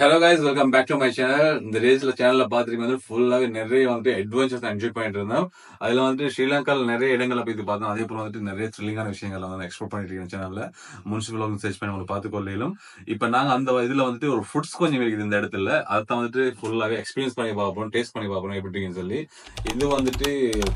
Hello guys welcome back to my channel இந்த ரேஸ்ல சேனல்ல பாத்துட்டு வந்து ஃபுல்லாவே நிறைய வந்துட்டு அட்வென்ச்சர்ஸ் என்ஜாய் பண்ணிட்டு இருந்தோம் அதுல வந்துட்டு ஸ்ரீலங்கால நிறைய இடங்களை போய் பார்த்தோம். அதே போல வந்துட்டு நிறைய த்ரில்லிங்கான விஷயங்களை வந்து எக்ஸ்ப்ளோர் பண்ணிட்டு இருக்கேன் சேனல்ல முனிசிபல் சர்ச் பண்ணி உங்களுக்கு பார்த்து கொள்ளையிலும். இப்போ நாங்க அந்த இதுல வந்துட்டு ஒரு ஃபுட்ஸ் கொஞ்சம் இருக்குது இந்த இடத்துல. அதை வந்துட்டு ஃபுல்லாவே எக்ஸ்பீரியன்ஸ் பண்ணி பார்ப்போம் டேஸ்ட் பண்ணி பார்ப்போம் எப்படி சொல்லி. இது வந்துட்டு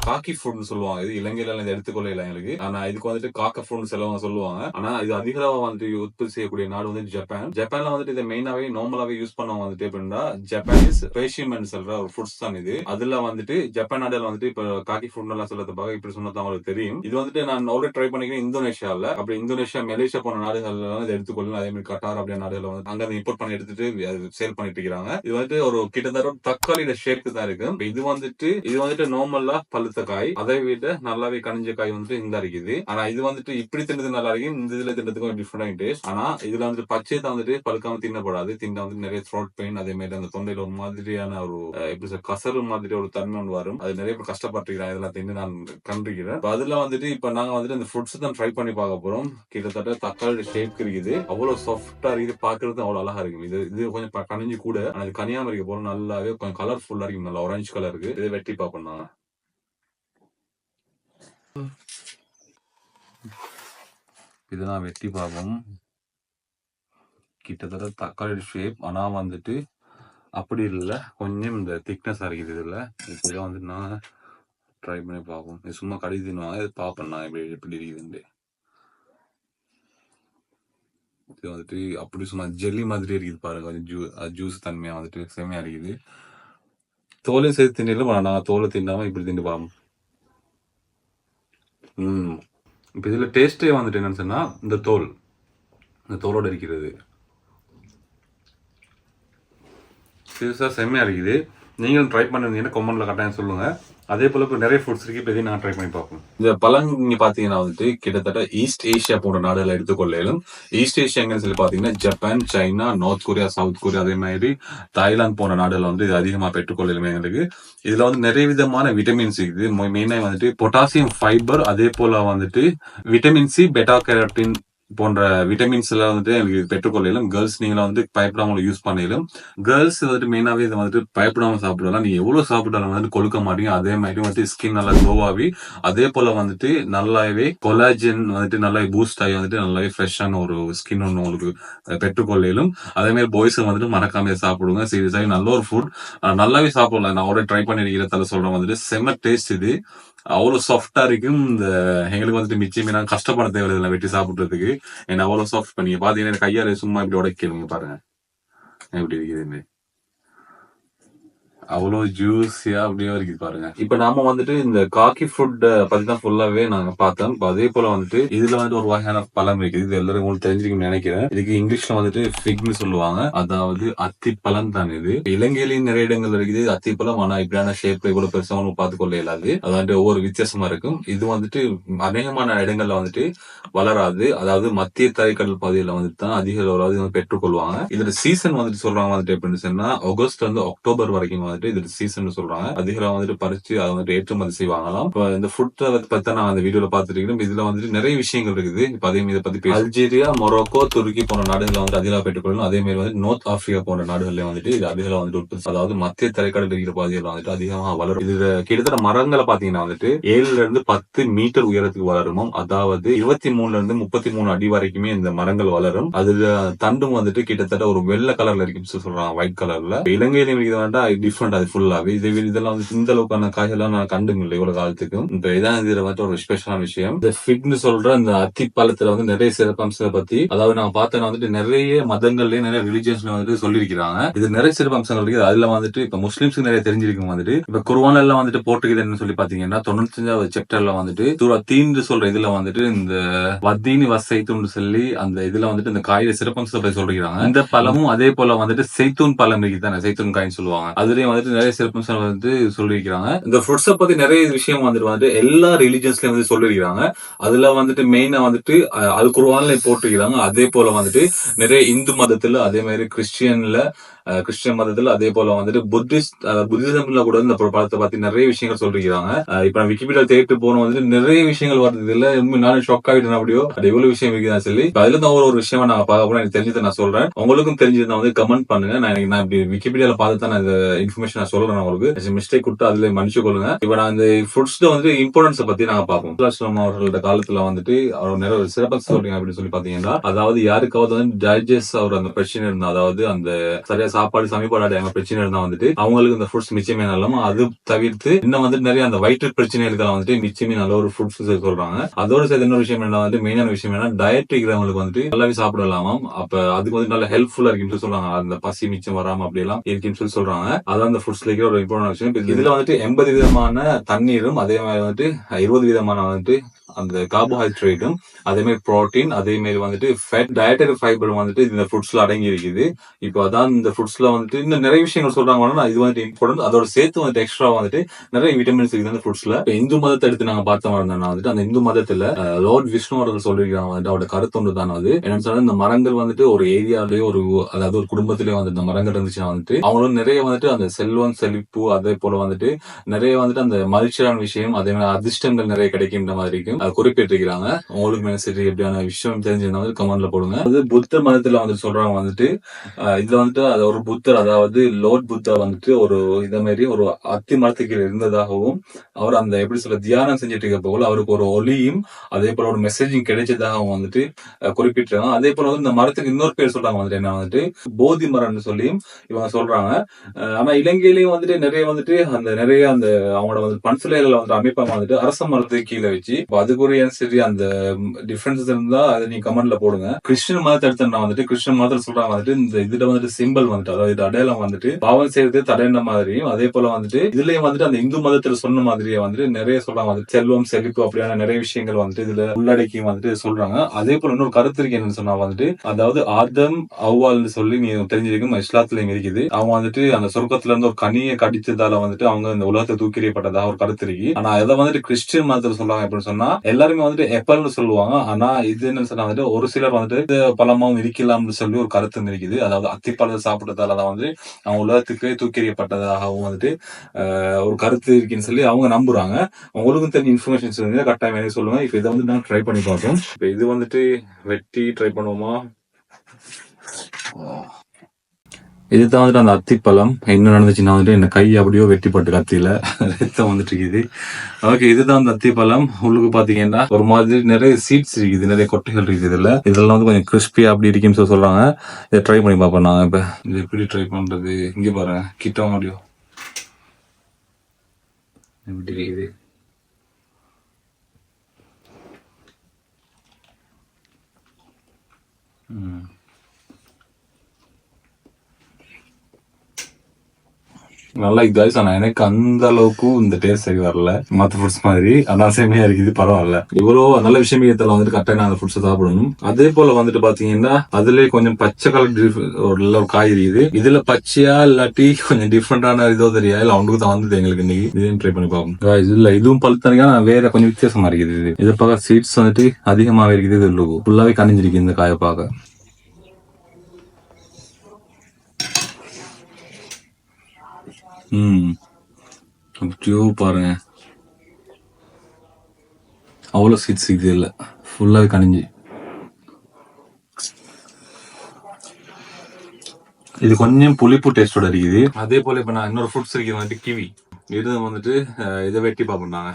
காக்கி ஃபுட்னு சொல்லுவாங்க. இது இலங்கையில இந்த எடுத்துக்கொள்ள எங்களுக்கு. ஆனா இதுக்கு வந்துட்டு காக்க ஃபுட்னு சொல்லுவாங்க சொல்லுவாங்க. ஆனா இது அதிக வந்துட்டு உற்பத்தி செய்யக்கூடிய நாடு வந்து ஜப்பான் ஜப்பான்ல வந்துட்டு இதை மெயினாவே நார்மலாவே யூஸ் பண்ணுவாங்க வந்துட்டு எப்படின்னா ஜப்பானீஸ் பேஷியன் சொல்ற ஒரு ஃபுட்ஸ் தான் இது. அதுல வந்துட்டு ஜப்பான் நாடுல வந்துட்டு இப்ப காக்கி ஃபுட் எல்லாம் சொல்றது இப்படி சொன்னது அவங்களுக்கு தெரியும். இது வந்துட்டு நான் ஆல்ரெடி ட்ரை பண்ணிக்கிறேன் இந்தோனேஷியால. அப்படி இந்தோனேஷியா மலேசியா போன நாடுகள்ல வந்து இதை எடுத்துக்கொள்ளும் அதே மாதிரி கட்டார் அப்படியே நாடுகள் வந்து அங்க இம்போர்ட் பண்ணி எடுத்துட்டு சேல் பண்ணிட்டு இருக்கிறாங்க. இது வந்துட்டு ஒரு கிட்டத்தட்ட தக்காளியோட ஷேப்க்கு தான் இருக்கு. இது வந்துட்டு இது வந்துட்டு நார்மலா பழுத்த காய் அதை விட நல்லாவே கனிஞ்ச காய் வந்துட்டு இந்த இருக்குது. ஆனா இது வந்துட்டு இப்படி தின்னது நல்லா இருக்கு. இந்த இதுல தின்னதுக்கும் டிஃப்ரெண்ட் டேஸ்ட் ஆனா இதுல வந்துட்டு பச்சை தான் வந்துட்டு பழுக்காம தின்னப்படாது தின்ன வந்து நிறைய த்ரோட் பெயின் அதே மாதிரி அந்த தொண்டையில ஒரு மாதிரியான ஒரு எப்படி சார் கசரு மாதிரி ஒரு தன்மை ஒன்று வரும். அது நிறைய பேர் கஷ்டப்பட்டுருக்கிறாங்க. இதெல்லாம் தின்னு நான் கண்டிருக்கிறேன் அதுல வந்துட்டு இப்ப நாங்க வந்துட்டு இந்த ஃபுட்ஸ் தான் ட்ரை பண்ணி பார்க்க போறோம். கிட்டத்தட்ட தக்காளி ஷேப் இருக்குது. அவ்வளவு சாஃப்டா இருக்குது. பாக்குறது அவ்வளவு அழகா இருக்கும் இது இது கொஞ்சம் கனிஞ்சு கூட ஆனா இது கனியாம இருக்க நல்லாவே கொஞ்சம் கலர்ஃபுல்லா இருக்கும் நல்லா ஆரஞ்சு கலர் இருக்கு இதை வெட்டி பார்ப்போம் நாங்க. இதெல்லாம் வெட்டி பார்ப்போம். கிட்டத்தட்ட தக்காளி ஷேப் ஆனால் வந்துட்டு அப்படி இல்லை. கொஞ்சம் இந்த திக்னஸ் அரைக்குது இதில் இப்படிதான் வந்துட்டு நான் ட்ரை பண்ணி பார்ப்போம். இது சும்மா கடி தின்னுவாங்க. இது பார்ப்பேன் நான் எப்படி எப்படி இருக்குதுன்ட்டு. இது வந்துட்டு அப்படி சும்மா ஜெல்லி மாதிரி இருக்குது பாருங்க. கொஞ்சம் ஜூ ஜூஸ் தன்மையாக வந்துட்டு செம்மையாக இருக்குது. தோலையும் சேர்த்து திண்டிலும் நாங்கள் தோலை தின்னாமல் இப்படி திண்டு பார்ப்போம். ம். இப்போ இதில் டேஸ்ட்டே வந்துட்டு என்னன்னு சொன்னால் இந்த தோல். இந்த தோலோடு இருக்கிறது. சீரியஸாக செம்மையாக இருக்குது. நீங்களும் ட்ரை பண்ணிருந்தீங்கன்னா கொமெண்ட்ல கட்டாயம் சொல்லுங்க. அதே போல இப்போ நிறைய ஃபுட்ஸ் இருக்கு இப்போ நான் ட்ரை பண்ணி பார்ப்போம். இந்த பழம் நீங்கள் பார்த்தீங்கன்னா வந்துட்டு கிட்டத்தட்ட ஈஸ்ட் ஏஷியா போன்ற நாடுகளை எடுத்துக்கொள்ளையிலும் ஈஸ்ட் ஏஷியாங்கன்னு சொல்லி பார்த்தீங்கன்னா Japan China North Korea South Korea அதே மாதிரி தாய்லாந்து போன்ற நாடுகள் வந்து இது அதிகமாக பெற்றுக்கொள்ளையிலுமே எங்களுக்கு. இதில் வந்து நிறைய விதமான விட்டமின்ஸ் இருக்குது. மெயினாக வந்துட்டு பொட்டாசியம் ஃபைபர் அதே போல் வந்துட்டு விட்டமின் சி பெட்டா கேரட்டின் போன்ற விட்டமின்ஸ் எல்லாம் வந்துட்டு எனக்கு பெற்றுக்கொள்ளையிலும் கேர்ள்ஸ் நீங்களும் வந்து பயப்படாம யூஸ் பண்ணிலும் கேர்ள்ஸ் வந்துட்டு மெயினாகவே இதை வந்துட்டு பயப்படாம சாப்பிடலாம் நீங்க எவ்வளவு சாப்பிட்டாலும் வந்துட்டு கொழுக்க மாட்டீங்க. அதே மாதிரி வந்துட்டு ஸ்கின் நல்லா க்ளோவாகி அதே போல வந்துட்டு நல்லாவே கொலாஜன் வந்துட்டு நல்லா பூஸ்ட் ஆகி வந்துட்டு நல்லாவே ஃப்ரெஷ்ஷான ஒரு ஸ்கின் ஒன்று உங்களுக்கு பெற்றுக்கொள்ளையிலும். அதே மாதிரி பாய்ஸ் வந்துட்டு மறக்காம சாப்பிடுங்க. சீரியஸாக நல்ல ஒரு ஃபுட் நல்லாவே சாப்பிடலாம். நான் ஒரு ட்ரை பண்ணிருக்கிறதால சொல்றேன் வந்துட்டு. செம்ம டேஸ்ட் இது. அவ்வளவு சாஃப்டா இருக்கும். இந்த எங்களுக்கு வந்துட்டு மிச்சமே நான் கஷ்டப்பட தேவையில்லை. வெட்டி சாப்பிடுறதுக்கு. என்ன அவ்வளோ சாஃப்ட் பண்ணி பாத்தீங்கன்னா எனக்கு கையால சும்மா இப்படி உடைக்கலுங்க பாருங்க. எப்படி இருக்குதுன்னு அவ்வளவு ஜூஸியா அப்படியே இருக்குது பாருங்க. இப்ப நாம வந்துட்டு இந்த காக்கி ஃபுட் பத்தி தான் ஃபுல்லாவே நாங்க பார்த்தோம் அதே போல வந்துட்டு இதுல வந்துட்டு ஒரு வகையான பழம் இருக்குது இது எல்லாரும் உங்களுக்கு தெரிஞ்சிருக்கும்னு நினைக்கிறேன். இதுக்கு இங்கிலீஷ்ல வந்துட்டு ஃபிக்னு சொல்லுவாங்க. அதாவது அத்திப்பழம் தான் இது. இலங்கையிலயும் நிறைய இடங்கள் இருக்குது. இது அத்திப்பழம் ஆனா இப்படியான ஷேப்ல இவ்வளவு பெருசா ஒன்றும் பார்த்து கொள்ள இயலாது அதாவது ஒவ்வொரு வித்தியாசமா இருக்கும். இது வந்துட்டு அநேகமான இடங்கள்ல வந்துட்டு வளராது. அதாவது மத்திய தரைக்கடல் பகுதியில வந்துட்டு தான் அதிக அளவு வந்து பெற்றுக்கொள்வாங்க. இதுல சீசன் வந்துட்டு சொல்றாங்க வந்துட்டு எப்படின்னு சொன்னா ஆகஸ்ட் வந்து அக்டோபர் வரைக்கும் வந்துட்டு இது சீசன் சொல்றாங்க. அதிக வந்துட்டு பறிச்சு அதை வந்துட்டு ஏற்றுமதி செய்வாங்களாம். இப்ப இந்த ஃபுட் பத்தி நான் அந்த வீடியோல பாத்துருக்கேன் இதுல வந்துட்டு நிறைய விஷயங்கள் இருக்குது. இப்போ அதே இதை பத்தி அல்ஜீரியா மொரோக்கோ துருக்கி போன்ற நாடுகள் வந்து அதிக பெற்றுக்கொள்ளணும். அதே மாதிரி வந்து நார்த் ஆப்பிரிக்கா போன்ற நாடுகள்ல வந்துட்டு இது அதிக வந்துட்டு உற்பத்தி அதாவது மத்திய தரைக்கடல் இருக்கிற பகுதியில் வந்துட்டு அதிகமாக வளரும். இது கிட்டத்தட்ட மரங்களை பாத்தீங்கன்னா வந்துட்டு ஏழுல இருந்து பத்து மீட்டர் உயரத்துக்கு வளருமோ அதாவது இருபத்தி மூணுல இருந்து முப்பத்தி மூணு அடி வரைக்குமே இந்த மரங்கள் வளரும். அதுல தண்டும் வந்துட்டு கிட்டத்தட்ட ஒரு வெள்ளை கலர்ல இருக்கும் சொல்றாங்க. ஒயிட் கலர்ல இலங்கையில இது வேண்டா டிஃப்ரெண்ட் அது ஃபுல்லாவே இது இதெல்லாம் வந்து இந்த அளவுக்கான காய்கள்லாம் நான் கண்டுங்க இல்லை இவ்வளவு காலத்துக்கும். இந்த இதான் இதுல வந்துட்டு ஒரு ஸ்பெஷலான விஷயம். இந்த ஃபிக்னு சொல்ற இந்த அத்தி பழத்துல வந்து நிறைய சிறப்பம்சங்களை பத்தி அதாவது நான் பார்த்தேன் வந்துட்டு நிறைய மதங்கள்லயும் நிறைய ரிலிஜியன்ஸ்ல வந்துட்டு சொல்லியிருக்கிறாங்க. இது நிறைய சிறப்பம்சங்கள் இருக்குது. அதுல வந்துட்டு இப்ப முஸ்லிம்ஸ்க்கு நிறைய தெரிஞ்சிருக்கும் வந்துட்டு. இப்ப குர்வான் எல்லாம் வந்துட்டு போட்டுக்குது சொல்லி பாத்தீங்கன்னா தொண்ணூத்தஞ்சாவது சாப்டர்ல வந்துட்டு தூர தீன்னு சொல்ற இதுல வந்துட்டு இந்த வத்தீனி வசைத்துன்னு சொல்லி அந்த இதுல வந்துட்டு இந்த காயில சிறப்பம்சத்தை பத்தி சொல்லிக்கிறாங்க இந்த பழமும் அதே போல வந்துட்டு செய்தூன் பழம் இருக்குது தானே? செய்தூன் காயின்னு சொல்லுவாங்க. அதுலயும் வந்துட்டு நிறைய சிறப்பம்சம் வந்து சொல்லியிருக்கிறாங்க. இந்த ஃப்ரூட்ஸை பத்தி நிறைய விஷயம் வந்துட்டு வந்துட்டு எல்லா ரிலிஜன்ஸ்லயும் வந்து சொல்லியிருக்கிறாங்க. அதுல வந்துட்டு மெயினா வந்துட்டு அஹ், அல் குர்ஆன்ல போட்டிருக்கிறாங்க. அதே போல வந்துட்டு நிறைய இந்து மதத்துல அதே மாதிரி கிறிஸ்டியன்ல கிறிஸ்டியன் மதத்துல அதே போல வந்துட்டு புத்திஸ்ட் புத்திசம்ல கூட இந்த படத்தை பத்தி நிறைய விஷயங்கள் சொல்லிருக்காங்க இப்ப நான் விக்கிபீடியா தேட்டு போன வந்துட்டு நிறைய விஷயங்கள் வருது. இல்ல நானும் ஷாக் ஆகிட்டேன் அப்படியோ? அது எவ்வளவு விஷயம் இருக்குதான் சொல்லி அதுல இருந்து ஒரு ஒரு விஷயமா நான் பார்க்க போறேன். எனக்கு தெரிஞ்சதை நான் சொல்றேன். உங்களுக்கும் தெரிஞ்சதை வந்து கமெண்ட் பண்ணுங்க. நான் எனக்கு நான் இப்படி விக்கிபீடியால பார்த்து தான் இந்த இன்ஃபர்மேஷன் நான் சொல்றேன் உங்களுக்கு. மிஸ்டேக் கொடுத்து அதுல மன்னிச்சு கொள்ளுங்க. இப்ப நான் இந்த ஃபுட்ஸ்ல வந்து இம்பார்ட்டன்ஸ் பத்தி நாங்க பார்ப்போம். அவர்களோட காலத்துல வந்துட்டு அவர் நிறைய சிறப்பாக சொல்றீங்க அப்படின்னு சொல்லி பாத்தீங்கன்னா அதாவது யாருக்காவது வந்து டைஜஸ்ட் அவர் அந்த பிரச்சனை இருந்தா அதாவது அந்த சரியா சாப்பாடு சமைப்பாடு அடையாம பிரச்சனை இருந்தா வந்துட்டு அவங்களுக்கு இந்த ஃபுட்ஸ் மிச்சமே நல்லமா அது தவிர்த்து இன்னும் வந்து நிறைய அந்த வயிற்று பிரச்சனைகளுக்கெல்லாம் வந்துட்டு மிச்சமே நல்ல ஒரு ஃபுட்ஸ் சொல்றாங்க. அதோட சேர்த்து இன்னொரு விஷயம் என்ன வந்து மெயினான விஷயம் என்ன டயட் இருக்கிறவங்களுக்கு வந்துட்டு நல்லாவே சாப்பிடலாமா அப்ப அதுக்கு வந்து நல்ல ஹெல்ப்ஃபுல்லா இருக்குன்னு சொல்லி சொல்றாங்க. அந்த பசி மிச்சம் வராம அப்படி எல்லாம் இருக்குன்னு சொல்லி சொல்றாங்க. அதான் அந்த ஃபுட்ஸ்ல இருக்கிற ஒரு இம்பார்ட்டன் விஷயம். இதுல வந்துட்டு எண்பது விதமான தண்ணீரும் அதே மாதிரி வந்துட்டு இருபது விதமான வந்துட்டு அந்த கார்போஹைட்ரேட்டும் அதே மாதிரி புரோட்டீன் அதே மாதிரி வந்துட்டு ஃபேட் டயட்டரி ஃபைபர் வந்துட்டு இந்த ஃபுட்ஸ்ல அடங்கி இருக்குது இப்போ அதான் இந்த ஃபுட்ஸ்ல வந்துட்டு இன்னும் நிறைய விஷயங்கள் சொல்றாங்க இது வந்துட்டு இம்பார்ட்டன்ட் அதோட சேர்த்து வந்துட்டு எக்ஸ்ட்ரா வந்துட்டு நிறைய விட்டமின்ஸ் இருக்குது அந்த ஃபுட்ஸ்ல இப்போ இந்து மதத்தை எடுத்து நாங்க பார்த்த மாதிரி வந்துட்டு அந்த இந்து மதத்துல லார்ட் விஷ்ணு அவர்கள் சொல்லிருக்காங்க வந்துட்டு அவரோட கருத்து ஒன்று தான் அது. என்னன்னு சொன்னா இந்த மரங்கள் வந்துட்டு ஒரு ஏரியாலயோ ஒரு அதாவது ஒரு குடும்பத்திலேயே வந்துட்டு இந்த மரங்கள் இருந்துச்சுன்னா வந்துட்டு அவங்களும் நிறைய வந்துட்டு அந்த செல்வம் செழிப்பு அதே போல வந்துட்டு நிறைய வந்துட்டு அந்த மகிழ்ச்சியான விஷயம் அதே மாதிரி அதிர்ஷ்டங்கள் நிறைய கிடைக்கின்ற மாதிரி இருக்கும். குறிப்பிட்டிருக்கிறாங்க. உங்களுக்கு மெசேஜ் எப்படியான விஷயம் தெரிஞ்சிருந்தா வந்து கமெண்ட்ல போடுங்க. அது புத்த மதத்துல வந்து சொல்றாங்க வந்துட்டு இதுல வந்துட்டு அது ஒரு புத்தர் அதாவது லோட் புத்தா வந்துட்டு ஒரு இத மாதிரி ஒரு அத்தி மரத்துக்கு இருந்ததாகவும் அவர் அந்த எப்படி சொல்ல தியானம் செஞ்சுட்டு இருக்க போல அவருக்கு ஒரு ஒலியும் அதே போல ஒரு மெசேஜும் கிடைச்சதாகவும் வந்துட்டு குறிப்பிட்டிருக்காங்க. அதே போல வந்து இந்த மரத்துக்கு இன்னொரு பேர் சொல்றாங்க வந்துட்டு என்ன வந்துட்டு போதி மரம்னு சொல்லியும் இவங்க சொல்றாங்க. ஆனா இலங்கையிலயும் வந்துட்டு நிறைய வந்துட்டு அந்த நிறைய அந்த அவங்களோட வந்து பன்சிலைகளை வந்து அமைப்பாக வந்துட்டு அரச மரத்துக்கு கீழே வச்சு அது அதுக்குரிய சரி அந்த டிஃபரன்ஸ் இருந்தா அதை நீங்க கமெண்ட்ல போடுங்க. கிறிஸ்டின் மதத்தை எடுத்தா வந்துட்டு கிறிஸ்டின் மதத்தில் சொல்றாங்க வந்துட்டு இந்த இதுல வந்துட்டு சிம்பிள் வந்துட்டு அதாவது இது அடையாளம் வந்துட்டு பாவம் செய்யறது தடையின மாதிரியும் அதே போல வந்துட்டு இதுலயும் வந்துட்டு அந்த இந்து மதத்துல சொன்ன மாதிரியே வந்துட்டு நிறைய சொல்றாங்க. வந்துட்டு செல்வம் செழிப்பு அப்படியான நிறைய விஷயங்கள் வந்துட்டு இதுல உள்ளடக்கி வந்துட்டு சொல்றாங்க. அதே போல இன்னொரு கருத்து இருக்கு என்னன்னு சொன்னா வந்துட்டு அதாவது ஆதம் அவ்வால்னு சொல்லி நீ தெரிஞ்சிருக்கும் இஸ்லாத்துலயும் இருக்குது. அவங்க வந்துட்டு அந்த சொர்க்கத்துல இருந்து ஒரு கனியை கடிச்சதால வந்துட்டு அவங்க இந்த உலகத்தை தூக்கிறியப்பட்டதா ஒரு கருத்து இருக்கு. ஆனா அதை வந்துட்டு கிறிஸ்டியன் மதத்துல சொல்றாங்க எப்படின்னு சொன்னா எல்லாருமே வந்துட்டு எப்பல்னு சொல்லுவாங்க. ஆனா இது என்ன சொன்னா வந்துட்டு ஒரு சிலர் வந்துட்டு இது பழமாவும் இருக்கலாம்னு சொல்லி ஒரு கருத்து இருக்குது. அதாவது அத்திப்பழத்தை சாப்பிட்டதால தான் வந்து அவங்க உலகத்துக்கு தூக்கிறியப்பட்டதாகவும் வந்துட்டு ஆஹ், ஒரு கருத்து இருக்குன்னு சொல்லி அவங்க நம்புறாங்க. அவங்களுக்கும் தெரிஞ்ச இன்ஃபர்மேஷன்ஸ் வந்து கட்டாயம் எனக்கு சொல்லுங்க. இப்ப இதை வந்து நான் ட்ரை பண்ணி பார்ப்போம். இப்ப இது வந்துட்டு வெட்டி ட்ரை பண்ணுவோமா? இதுதான் வந்துட்டு அந்த அத்திப்பழம். என்ன நடந்துச்சுன்னா வந்துட்டு என்ன கை அப்படியோ வெட்டிப்பட்டு கத்தியில. ரத்தம் வந்துட்டு இருக்குது ஓகே இதுதான் அந்த அத்திப்பழம். உள்ளுக்கு பாத்தீங்கன்னா ஒரு மாதிரி நிறைய சீட்ஸ் இருக்குது நிறைய கொட்டைகள் இருக்குது இதுல. இதெல்லாம் வந்து கொஞ்சம் கிறிஸ்பியா அப்படி இருக்குன்னு சொல்லி சொல்றாங்க. இதை ட்ரை பண்ணி பார்ப்போம் நாங்க இப்ப. இது எப்படி ட்ரை பண்றது? இங்க பாருங்க. கிட்ட முடியும் எப்படி இருக்குது. ம். நல்லா இது guys. ஆனா எனக்கு அந்த அளவுக்கு இந்த டேஸ்ட் சரி வரல. மத்த ஃபுட்ஸ் மாதிரி. ஆனா சேமையா இருக்குது பரவாயில்ல. இவ்வளவு நல்ல விஷயம் இடத்துல வந்துட்டு கரெக்டாக நான் அந்த ஃபுட்ஸ் சாப்பிடணும். அதே போல வந்துட்டு பாத்தீங்கன்னா அதுலயே கொஞ்சம் பச்சை கலர் ஒரு காய் இருக்குது. இதுல பச்சையா இல்லாட்டி கொஞ்சம் டிஃப்ரெண்டான இதோ தெரியா? இல்ல அவனுக்கு தான் வந்தது எங்களுக்கு இன்னைக்கு. இதையும் ட்ரை பண்ணி பார்ப்போம். Guys, இல்ல இதுவும் பழுத்தனிக்கா வேற கொஞ்சம் வித்தியாசமா இருக்குது இது. இதை பார்க்க சீட்ஸ் வந்துட்டு அதிகமாவே இருக்குது இது உள்ளுக்கு. ஃபுல்லாவே கனிஞ்சிருக்கு இந்த காயை பார்க்க. ம். அப்படியோ பாருங்க. அவ்வளோ சீட்ஸ் இது இல்லை. ஃபுல்லாகவே கனிஞ்சு இது கொஞ்சம் புளிப்பு டேஸ்டோட இருக்குது. அதே போல இப்ப நான் இன்னொரு ஃப்ரூட்ஸ் இருக்குது வந்துட்டு கிவி. இது வந்துட்டு இதை வெட்டி பார்ப்போம் நாங்க.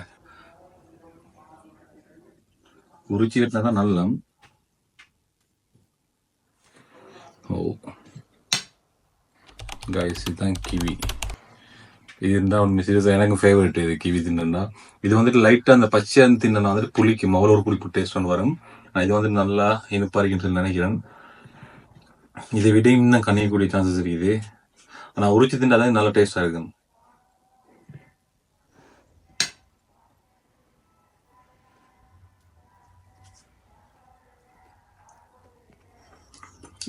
உரிச்சி வெட்டினா தான் நல்ல. ஓ. கைஸ் இதுதான் கிவி. இது இருந்தா ஒன்று சீரியஸாக எனக்கு ஃபேவரட் இது கிவி தின்னா இது வந்துட்டு லைட்டா அந்த பச்சையான தின்னா வந்துட்டு புளிக்கும். அவ்வளோ ஒரு புளிப்பு டேஸ்ட் ஒன்று வரும். நான் இது வந்துட்டு நல்லா இனிப்பா இருக்குன்னு நினைக்கிறேன். இதை விட இன்னும் கனியக்கூடிய சான்சஸ் இருக்குது. ஆனா உரிச்சு தின்றா தான் நல்ல டேஸ்டா இருக்கும்.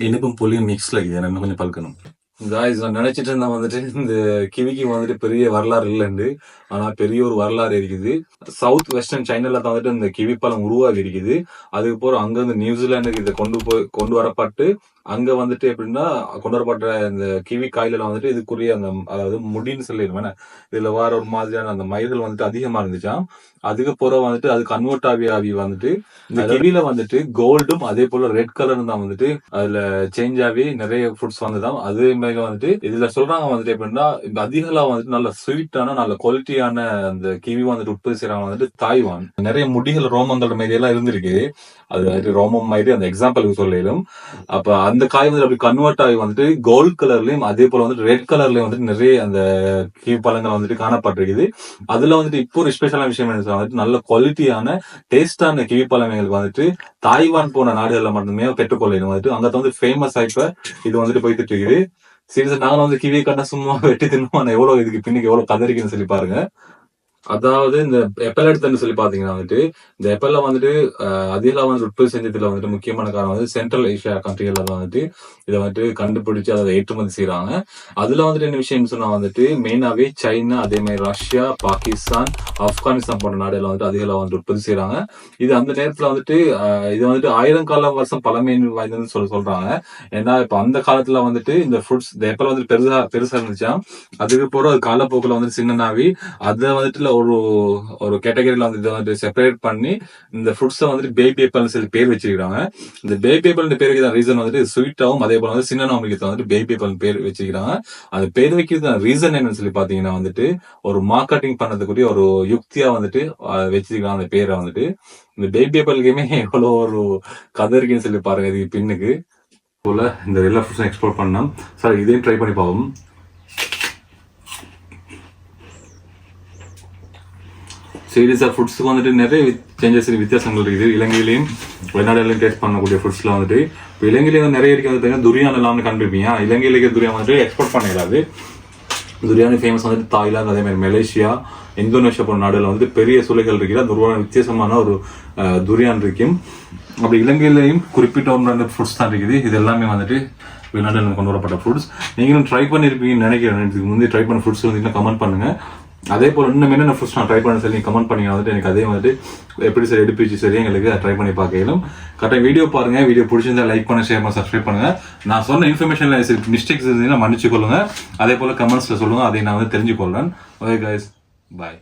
இனிப்பும் புளியும் மிக்ஸ்ல இருக்குது. எனக்கு இன்னும் கொஞ்சம் பழுக்கணும். காய்ஸ் நான் நினைச்சிட்டு இருந்தேன் வந்துட்டு இந்த கிவிக்கு வந்துட்டு பெரிய வரலாறு இல்லைண்டு ஆனா பெரிய ஒரு வரலாறு இருக்குது. சவுத் வெஸ்டர்ன் சைனால தான் வந்துட்டு இந்த கிவி பழம் உருவாகி இருக்குது அதுக்கு போற அங்கிருந்து நியூசிலாந்துக்கு இதை கொண்டு போய் கொண்டு வரப்பட்டு அங்க வந்துட்டு எப்படின்னா கொண்டு இந்த கிவி காயில வந்துட்டு இதுக்குரிய அந்த அதாவது முடின்னு சொல்லிடுவேன் இதுல வர ஒரு மாதிரியான அந்த மயிர்கள் வந்துட்டு அதிகமா இருந்துச்சாம் அதுக்கு பிறகு வந்துட்டு அது கன்வெர்ட் ஆகி ஆகி வந்துட்டு இந்த கிவில வந்துட்டு கோல்டும் அதே போல ரெட் கலரும் தான் வந்துட்டு அதுல சேஞ்ச் ஆகி நிறைய ஃபுட்ஸ் வந்துதான் அதே மாதிரி வந்துட்டு இதுல சொல்றாங்க வந்துட்டு எப்படின்னா அதிகளா வந்துட்டு நல்ல ஸ்வீட்டான நல்ல குவாலிட்டியான அந்த கிவி வந்துட்டு உற்பத்தி செய்யறாங்க வந்துட்டு தாய்வான். நிறைய முடிகள் ரோமங்கள் மாதிரி எல்லாம் இருந்திருக்கு. அது வந்துட்டு ரோமம் மாதிரி அந்த எக்ஸாம்பிளுக்கு சொல்லிடும் அப்ப அந்த காய் வந்து அப்படி கன்வெர்ட் ஆகி வந்துட்டு கோல்ட் கலர்லயும் அதே போல வந்துட்டு ரெட் கலர்லயும் வந்துட்டு நிறைய அந்த கிவி பழங்கள் வந்துட்டு காணப்பட்டிருக்குது. அதுல வந்துட்டு இப்போ ஒரு ஸ்பெஷலான விஷயம் என்ன வந்துட்டு நல்ல குவாலிட்டியான டேஸ்டான கிவி பழங்களுக்கு வந்துட்டு தாய்வான் போன நாடுகள்ல மட்டுமே பெற்றுக்கொள்ளணும் வந்துட்டு அங்க வந்து ஃபேமஸ் ஆயிப்ப இது வந்துட்டு போயிட்டு இருக்குது. சீரியஸா நாங்களும் வந்து கிவி கண்ணா சும்மா வெட்டி தின்னுவோம். எவ்வளவு இதுக்கு பின்னுக்கு எவ்வளவு கதறிக்குன்னு சொல்லி பாருங்க. அதாவது இந்த எப்பல் எடுத்துன்னு சொல்லி பாத்தீங்கன்னா வந்துட்டு இந்த எப்பல்ல வந்துட்டு அதிகளா வந்து உற்பத்தி செஞ்சதுல வந்துட்டு முக்கியமான காரணம் வந்து சென்ட்ரல் ஏஷியா கண்ட்ரிகள்ல தான் வந்துட்டு இதை வந்துட்டு கண்டுபிடிச்சு அதை ஏற்றுமதி செய்யறாங்க அதுல வந்துட்டு என்ன விஷயம் சொன்னா வந்துட்டு மெயினாவே சைனா அதே மாதிரி ரஷ்யா பாகிஸ்தான் ஆப்கானிஸ்தான் போன்ற நாடுகள் வந்துட்டு அதிகளா வந்து உற்பத்தி செய்யறாங்க இது அந்த நேரத்துல வந்துட்டு இது வந்துட்டு ஆயிரம் கால வருஷம் பழமை வாய்ந்ததுன்னு சொல்லி சொல்றாங்க. ஏன்னா இப்ப அந்த காலத்துல வந்துட்டு இந்த ஃப்ரூட்ஸ் இந்த எப்பல் வந்துட்டு பெருசா பெருசா இருந்துச்சா? அதுக்கு போற அது காலப்போக்கில் வந்துட்டு சின்னனாவி அதை வந்துட்டு ஒரு ஒரு கேட்டகரியில வந்து இதை வந்துட்டு செப்பரேட் பண்ணி இந்த ஃப்ரூட்ஸை வந்துட்டு பேபி ஏப்பிள்னு சொல்லி பேர் வச்சிருக்காங்க இந்த பேபி ஏப்பிள் பேருக்கு ரீசன் வந்துட்டு ஸ்வீட்டாகவும் அதே போல வந்து சின்ன நாமிக்கு வந்துட்டு பேபி ஏப்பல் பேர் வச்சிருக்காங்க அது பேர் வைக்கிறது ரீசன் என்னன்னு சொல்லி பாத்தீங்கன்னா வந்துட்டு ஒரு மார்க்கெட்டிங் பண்ணதுக்குரிய ஒரு யுக்தியா வந்துட்டு வச்சிருக்காங்க அந்த பேரை வந்துட்டு. இந்த பேபி ஏப்பலுக்குமே எவ்வளவு ஒரு கதை இருக்குன்னு சொல்லி பாருங்க இதுக்கு பின்னுக்கு. போல இந்த எல்லா ஃப்ரூட்ஸும் எக்ஸ்ப்ளோர் பண்ணோம் சார் இதையும் ட்ரை பண்ணி பார்ப்போம். சீரியஸாக ஃபுட்ஸுக்கு வந்துட்டு நிறைய சேஞ்சஸ் வித்தியாசங்கள் இருக்குது. இலங்கையிலையும் வெளிநாடுகளையும் டேஸ்ட் பண்ணக்கூடிய ஃபுட்ஸ்லாம் வந்துட்டு இப்போ இலங்கையில வந்து நிறைய இருக்கிறது பார்த்தீங்கன்னா துரியான் எல்லாமே கண்டுபிடிப்பீங்க. இலங்கையில் இருக்கிற துரியான் வந்துட்டு எக்ஸ்போர்ட் பண்ணிடாது. துரியானு ஃபேமஸ் வந்துட்டு தாய்லாந்து அதே மாதிரி மலேசியா இந்தோனேஷியா போன்ற நாடுல வந்து பெரிய சூளைகள் இருக்குது அந்த உருவான வித்தியாசமான ஒரு துரியான் இருக்கும். அப்படி இலங்கையிலையும் குறிப்பிட்ட ஒன்று ஃபுட்ஸ் தான் இருக்குது. இது எல்லாமே வந்துட்டு வெளிநாட்டில் கொண்டு வரப்பட்ட ஃபுட்ஸ் நீங்களும் ட்ரை பண்ணியிருப்பீங்கன்னு நினைக்கிறேன். இதுக்கு முந்தைய ட்ரை பண்ண ஃபுட்ஸ் வந்து கமெண்ட் பண்ணுங்க. அதே போல் இன்னும் என்னென்ன ஃபுட்ஸ் நான் ட்ரை பண்ண சொல்லி கமெண்ட் பண்ணி வந்துட்டு எனக்கு அதே வந்துட்டு எப்படி சரி எடுப்பிச்சு சரி எங்களுக்கு ட்ரை பண்ணி பார்க்கலாம் கரெக்டாக வீடியோ பாருங்கள் வீடியோ பிடிச்சிருந்தா லைக் பண்ண ஷேர் பண்ண சப்ஸ்கிரைப் பண்ணுங்கள் நான் சொன்ன இன்ஃபர்மேஷனில் மிஸ்டேக்ஸ் இருந்தீங்கன்னா மன்னிச்சு கொள்ளுங்க அதே போல் கமெண்ட்ஸில் சொல்லுங்கள் அதை நான் வந்து தெரிஞ்சுக்கொள்ளேன் ஓகே கைஸ் பாய்